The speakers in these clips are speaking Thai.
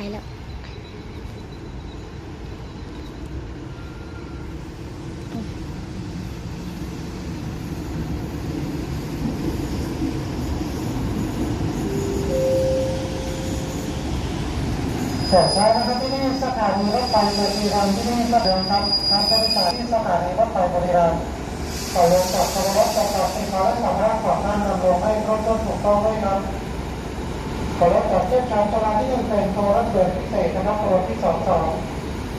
ช้แล้วขอใช้นะครับที่นี่สถานีรถไฟบุรีรัมย์ที่นี่ก็เดินครับทางบริษัทที่สถานีรถไฟบุรีรัมย์ขอลงกับขบวนรถประกอบสินค้าและสามารถขอท่านนำลงให้รถต้นถูกต้องด้วยครับ ขอรถกับเทียบชานชลาที่หนึ่งเป็นโทรับเดินพิเศษนะครับโทรที่สองสอง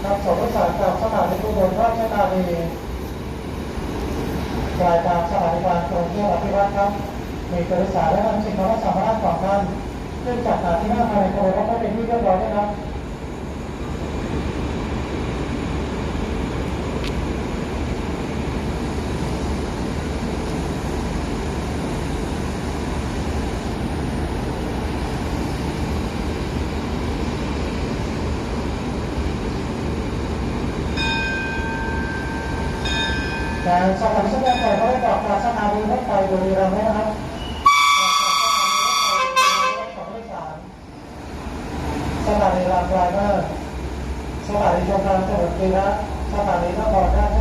นำส่งผู้โดยสารจากสถานีอุบลราชธานีรายการสถานีกลางกรุงเทพอภิวัตรครับ มีผู้โดยสารและนำสินค้าและสามารถของท่านเนื่องจากหาที่นั่งภายในโทรรถให้เป็นที่เรียบร้อยนะครับ การสถานีรถไฟก็ได้บอการสถานีรถไฟบุรีรัมย์นะครับสถานีรางไกลเมอร์สถานีชมรมถนนกีนะสถานีนครราช